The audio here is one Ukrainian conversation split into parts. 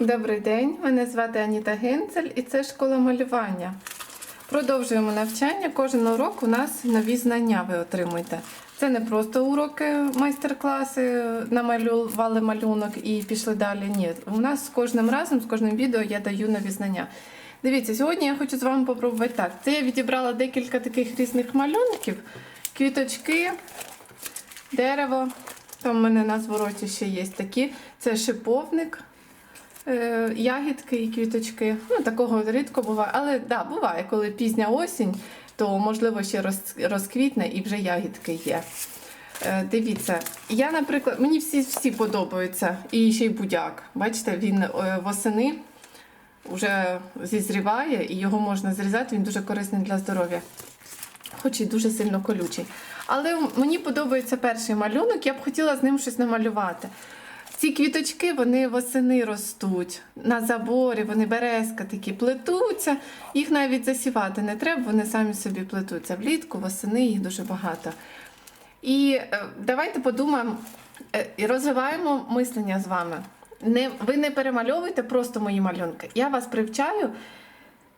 Добрий день, мене звати Аніта Генцель і це школа малювання. Продовжуємо навчання. Кожен урок у нас нові знання ви отримуєте. Це не просто уроки, майстер-класи, намалювали малюнок і пішли далі. Ні, у нас з кожним разом, з кожним відео я даю нові знання. Дивіться, сьогодні я хочу з вами попробувати так. Це я відібрала декілька таких різних малюнків, квіточки, дерево. Там в мене на звороті ще є такі. Це шиповник, ягідки і квіточки. Ну, такого рідко буває. Але да, буває, коли пізня осінь, то можливо ще розквітне і вже ягідки є. Е, Дивіться, я, наприклад, мені всі, всі подобаються. І ще й будяк. Бачите, він е, восени вже зізріває і його можна зрізати, він дуже корисний для здоров'я. Хоч і дуже сильно колючий. Але мені подобається перший малюнок, я б хотіла з ним щось намалювати. Ці квіточки вони восени ростуть на заборі, вони березка такі плетуться. Їх навіть засівати не треба, вони самі собі плетуться. Влітку, восени їх дуже багато. І е, давайте подумаємо е, і розвиваємо мислення з вами. Не, ви не перемальовуйте просто мої малюнки. Я вас привчаю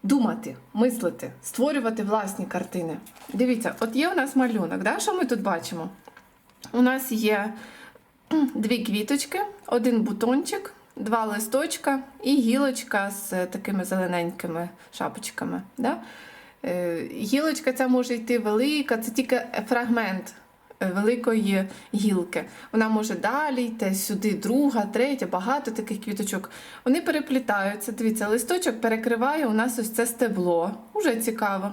думати, мислити, створювати власні картини. Дивіться, от є у нас малюнок. Да? Що ми тут бачимо? У нас є дві квіточки, один бутончик, два листочка і гілочка з такими зелененькими шапочками. Да? Е, Гілочка ця може йти велика, це тільки фрагмент е, великої гілки. Вона може далі йти сюди, друга, третя, багато таких квіточок. Вони переплітаються. Дивіться, листочок перекриває у нас ось це стебло. Уже цікаво.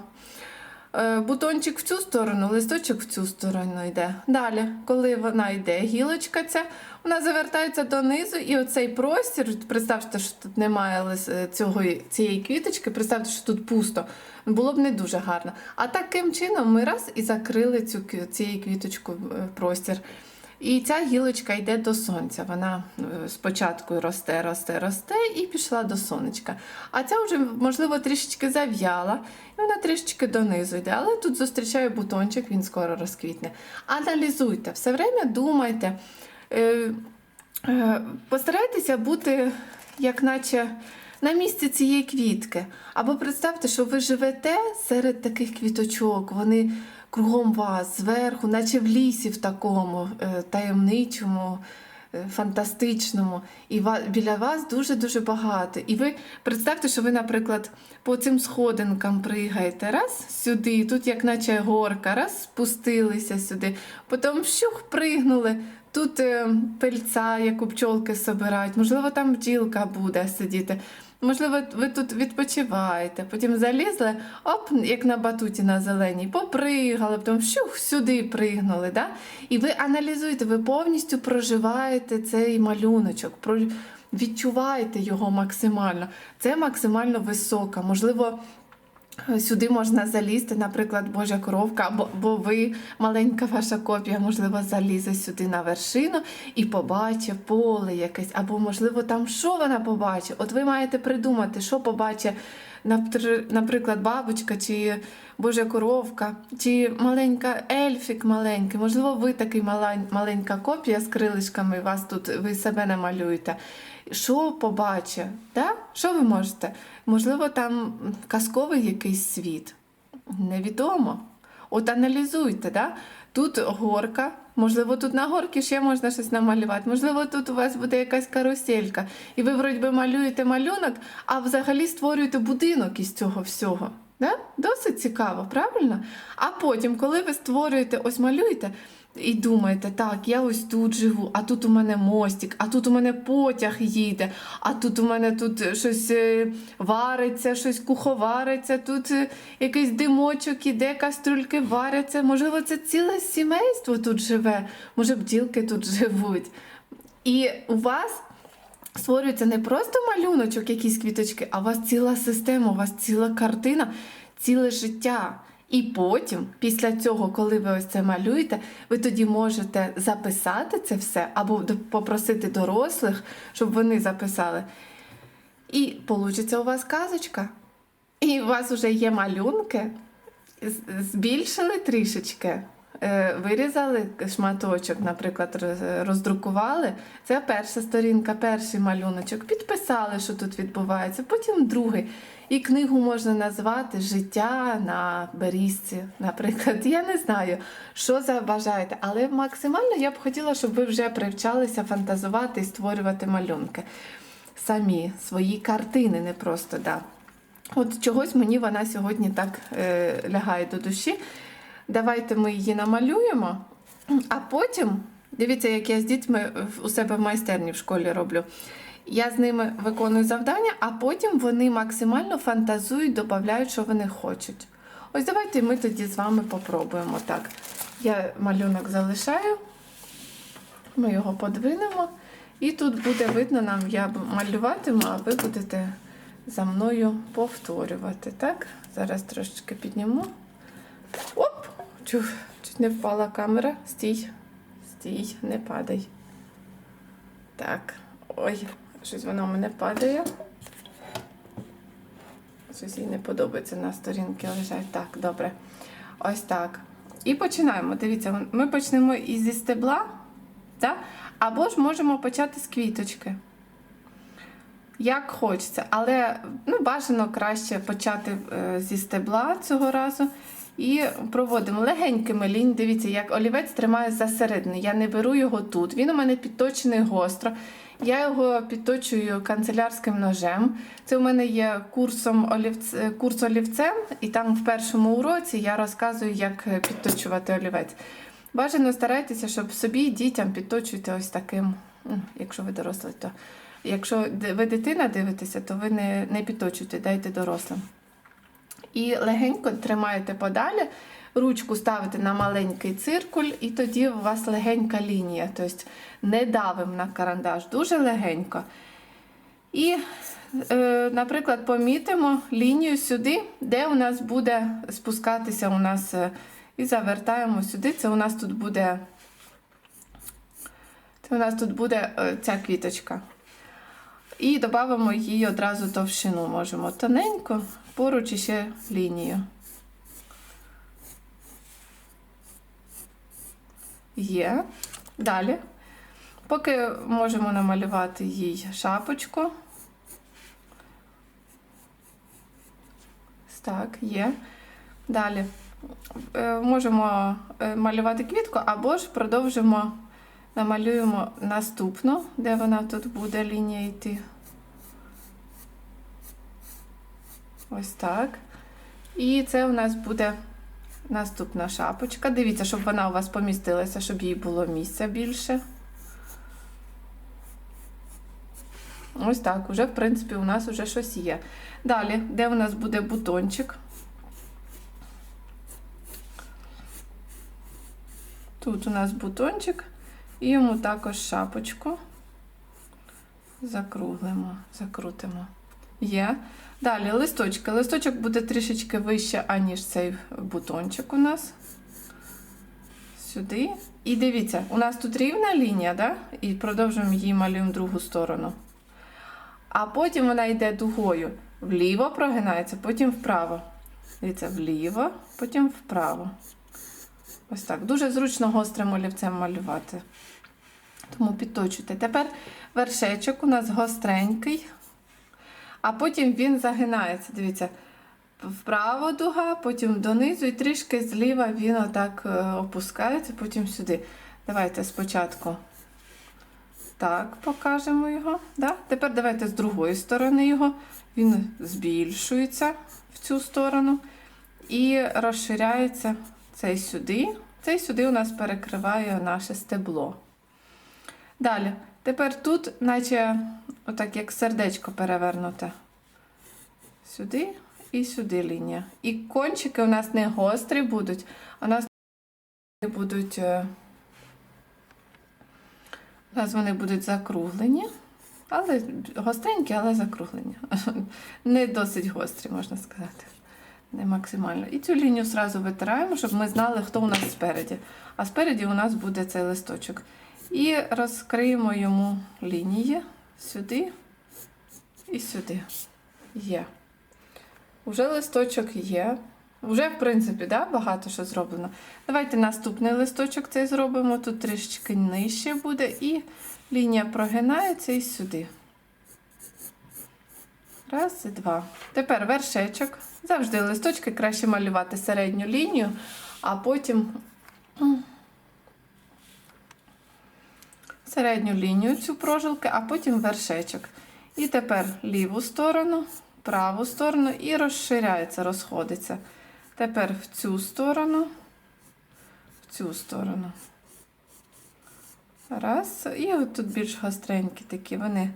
Е, Бутончик в цю сторону, листочок в цю сторону йде. Далі, коли вона йде, гілочка ця, вона завертається донизу, і оцей простір, представте, що тут немає е, цього, цієї квіточки, представте, що тут пусто. Було б не дуже гарно. А таким чином ми раз і закрили цю кві- цією квіточкою е, простір. І ця гілочка йде до сонця. Вона е, спочатку росте, росте, росте і пішла до сонечка. А ця вже, можливо, трішечки зав'яла, і вона трішечки донизу йде. Але тут зустрічає бутончик, він скоро розквітне. Аналізуйте, все время думайте. Е, е, Постарайтеся бути, як наче. На місці цієї квітки. Або представте, що ви живете серед таких квіточок, вони кругом вас, зверху, наче в лісі в такому е, таємничому, е, фантастичному. І біля вас дуже-дуже багато. І ви представте, що ви, наприклад, по цим сходинкам пригаєте, раз сюди, тут як наче горка, раз спустилися сюди, потім щух пригнули. Тут е, пильця, яку пчолки собирають, можливо, там бджілка буде сидіти. Можливо, ви тут відпочиваєте, потім залізли, оп, як на батуті на зеленій, попригали, потім щух, сюди пригнули. Да? І ви аналізуєте, ви повністю проживаєте цей малюночок, відчуваєте його максимально. Це максимально висока. Можливо, Сюди можна залізти, наприклад, Божа коровка, або, бо ви, маленька ваша копія, можливо, залізе сюди на вершину і побачить поле якесь, або, можливо, там що вона побачить. От ви маєте придумати, що побачить, наприклад, бабочка, чи Божа коровка, чи маленька ельфік маленький. Можливо, ви такий маленька копія з крилишками, вас тут ви себе намалюєте. Що побачить? Да? Що ви можете? Можливо, там казковий якийсь світ. Невідомо. От аналізуйте, да? Тут горка, можливо, тут на горці ще можна щось намалювати, можливо, тут у вас буде якась каруселька. І ви, вроді би, малюєте малюнок, а взагалі створюєте будинок із цього всього. Да? Досить цікаво, правильно? А потім, коли ви створюєте, ось малюєте, і думаєте, так, я ось тут живу, а тут у мене мостик, а тут у мене потяг їде, а тут у мене тут щось е, вариться, щось куховариться, тут е, якийсь димочок іде, кастрюльки варяться. Можливо, це ціле сімейство тут живе, може бджілки тут живуть. І у вас створюється не просто малюночок, якісь квіточки, а у вас ціла система, у вас ціла картина, ціле життя. І потім, після цього, коли ви ось це малюєте, ви тоді можете записати це все або попросити дорослих, щоб вони записали. І вийде у вас казочка. І у вас вже є малюнки, збільшили трішечки вирізали шматочок, наприклад, роздрукували. Це перша сторінка, перший малюночок. Підписали, що тут відбувається, потім другий. І книгу можна назвати Життя на берізці, наприклад. Я не знаю, що забажаєте, але максимально я б хотіла, щоб ви вже привчалися фантазувати і створювати малюнки. Самі свої картини, не просто да. От чогось мені вона сьогодні так е, лягає до душі. Давайте ми її намалюємо, а потім, дивіться, як я з дітьми у себе в майстерні в школі роблю. Я з ними виконую завдання, а потім вони максимально фантазують, додають, що вони хочуть. Ось давайте ми тоді з вами попробуємо так. Я малюнок залишаю, ми його подвинемо, і тут буде видно нам, я малюватиму, а ви будете за мною повторювати. Так? Зараз трошечки підніму. Оп! Чув, чуть не впала камера. Стій. Стій, не падай. Так. Ой, щось воно в мене падає. Щось їй не подобається на сторінки лежать. Так, добре. Ось так. І починаємо. Дивіться, ми почнемо із зі стебла, так? або ж можемо почати з квіточки. Як хочеться, але ну, бажано краще почати е, зі стебла цього разу. І проводимо легенькими лінь. Дивіться, як олівець тримає за середини. Я не беру його тут. Він у мене підточений гостро. Я його підточую канцелярським ножем. Це у мене є курсом олівц... е, курс олівцем, і там в першому уроці я розказую, як підточувати олівець. Бажано старайтеся, щоб собі і дітям підточуйте ось таким, якщо ви дорослий, то якщо ви дитина дивитеся, то ви не, не підточуйте, дайте дорослим. І легенько тримаєте подалі, ручку ставите на маленький циркуль, і тоді у вас легенька лінія. Тобто не давимо на карандаш, дуже легенько. І, е, наприклад, помітимо лінію сюди, де у нас буде спускатися у нас, е, і завертаємо сюди. Це у нас тут буде. Це у нас тут буде е, ця квіточка. І додамо їй одразу товщину. Можемо тоненько, поруч іще лінію. Є. Далі. Поки можемо намалювати їй шапочку. Так, є. Далі е, можемо е, малювати квітку або ж продовжимо, намалюємо наступну, де вона тут буде лінія йти. Ось так. І це у нас буде наступна шапочка. Дивіться, щоб вона у вас помістилася, щоб їй було місця більше. Ось так, уже, в принципі, у нас вже щось є. Далі, де у нас буде бутончик? Тут у нас бутончик, і йому також шапочку. Закруглимо, закрутимо. Є. Далі листочки. Листочок буде трішечки вище, аніж цей бутончик у нас. Сюди. І дивіться, у нас тут рівна лінія, да? і продовжуємо її малюємо в другу сторону. А потім вона йде дугою. Вліво прогинається, потім вправо. Дивіться, вліво, потім вправо. Ось так. Дуже зручно гострим олівцем малювати. Тому підточуйте. Тепер вершечок у нас гостренький, а потім він загинається. Дивіться, вправо дуга, потім донизу і трішки зліва він отак е, опускається, потім сюди. Давайте спочатку так покажемо його. Да? Тепер давайте з другої сторони його. Він збільшується в цю сторону і розширяється цей сюди. Цей сюди у нас перекриває наше стебло. Далі, тепер тут, наче отак як сердечко перевернуте. Сюди і сюди лінія. І кончики у нас не гострі будуть, а у нас будуть. е, у нас вони будуть закруглені, але гостренькі, але закруглені. Не досить гострі, можна сказати. Не максимально. І цю лінію зразу витираємо, щоб ми знали, хто у нас спереді. А спереді у нас буде цей листочок. І розкриємо йому лінії сюди і сюди. Є. Уже листочок є. Вже, в принципі, да, багато що зроблено. Давайте наступний листочок цей зробимо. Тут трішечки нижче буде, і лінія прогинається і сюди. Раз і два. Тепер вершечок. Завжди листочки краще малювати середню лінію, а потім середню лінію цю прожилки, а потім вершечок. І тепер ліву сторону, праву сторону і розширяється, розходиться. Тепер в цю сторону, в цю сторону. Раз. І от тут більш гостренькі такі, вони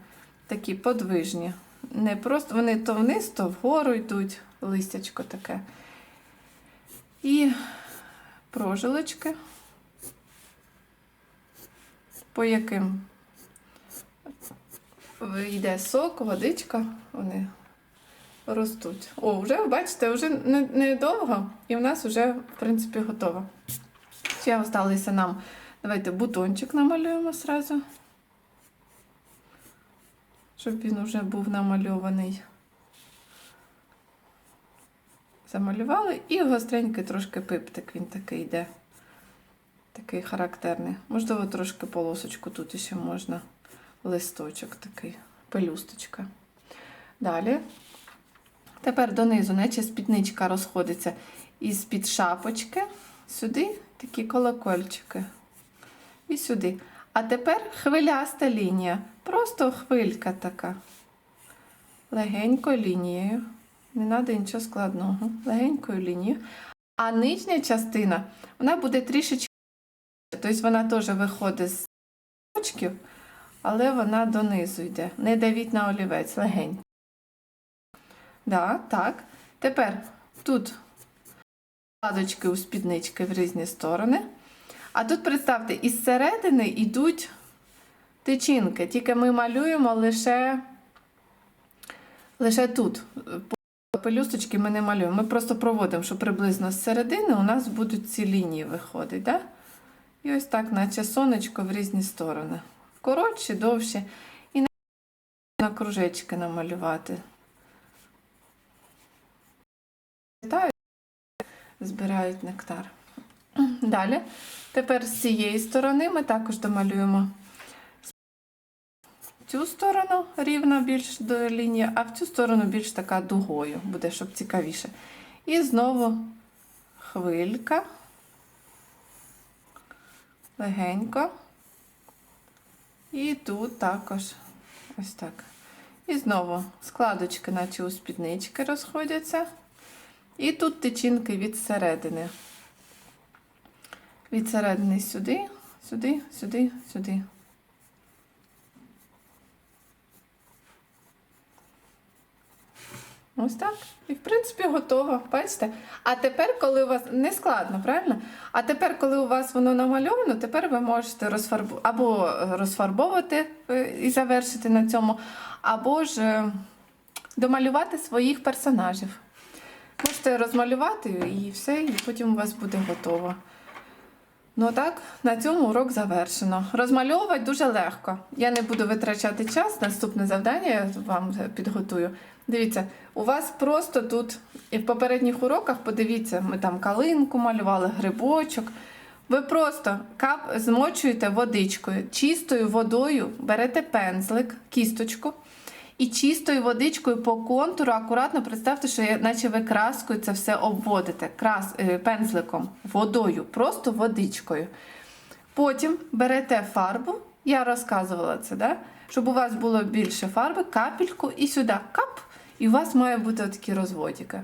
такі подвижні. Не просто вони то вниз, то вгору йдуть, листячко таке. І прожилочки, по яким йде сок, водичка, вони ростуть. О, вже, бачите, вже не- недовго, і в нас вже, в принципі, готово. Ще залишилося нам. Давайте бутончик намалюємо сразу. Щоб він вже був намальований. Замалювали і гостренький трошки пиптик він такий йде. Такий характерний. Можливо, трошки полосочку тут ще можна. Листочок такий, пелюсточка. Далі. Тепер донизу, наче спідничка розходиться із-під шапочки. Сюди такі колокольчики. І сюди. А тепер хвиляста лінія. Просто хвилька така. Легенькою лінією. Не треба нічого складного. Легенькою лінією. А нижня частина, вона буде трішечки. Тобто вона теж виходить з точків, але вона донизу йде. Не давіть на олівець, легенько. Да, так. Тепер тут складочки у спіднички в різні сторони. А тут, представте, із середини йдуть тичинки, тільки ми малюємо лише, лише тут. Пелюсточки ми не малюємо. Ми просто проводимо, що приблизно з середини у нас будуть ці лінії виходить. Да? І ось так, наче сонечко в різні сторони. Коротші, довші. І на кружечки намалювати. Збирають нектар. Далі. Тепер з цієї сторони ми також домалюємо цю сторону рівна більш до лінії, а в цю сторону більш така дугою буде, щоб цікавіше. І знову хвилька. Легенько. І тут також ось так. І знову складочки, наче у спіднички розходяться. І тут тичинки від середини. Від середини сюди, сюди, сюди, сюди. Ось так. І, в принципі, готово. Бачите? А тепер, коли у вас не складно, правильно? А тепер, коли у вас воно намальовано, тепер ви можете розфарбу... або розфарбовувати е, і завершити на цьому, або ж е, домалювати своїх персонажів. Можете розмалювати і все, і потім у вас буде готово. Ну так, на цьому урок завершено. Розмальовувати дуже легко. Я не буду витрачати час. Наступне завдання я вам підготую. Дивіться, у вас просто тут і в попередніх уроках, подивіться, ми там калинку малювали, грибочок. Ви просто кап змочуєте водичкою, чистою водою берете пензлик, кісточку. І чистою водичкою по контуру акуратно представте, що наче ви краскою це все обводите крас, е, пензликом, водою, просто водичкою. Потім берете фарбу, я розказувала це, да? щоб у вас було більше фарби, капельку і сюди кап, і у вас має бути такі розводики.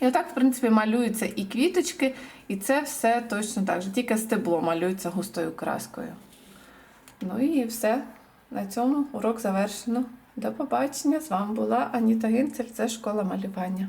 І отак, в принципі, малюються і квіточки, і це все точно так же. Тільки стебло малюється густою краскою. Ну і все. На цьому урок завершено. До побачення. З вами була Аніта Гінцер. це школа малювання.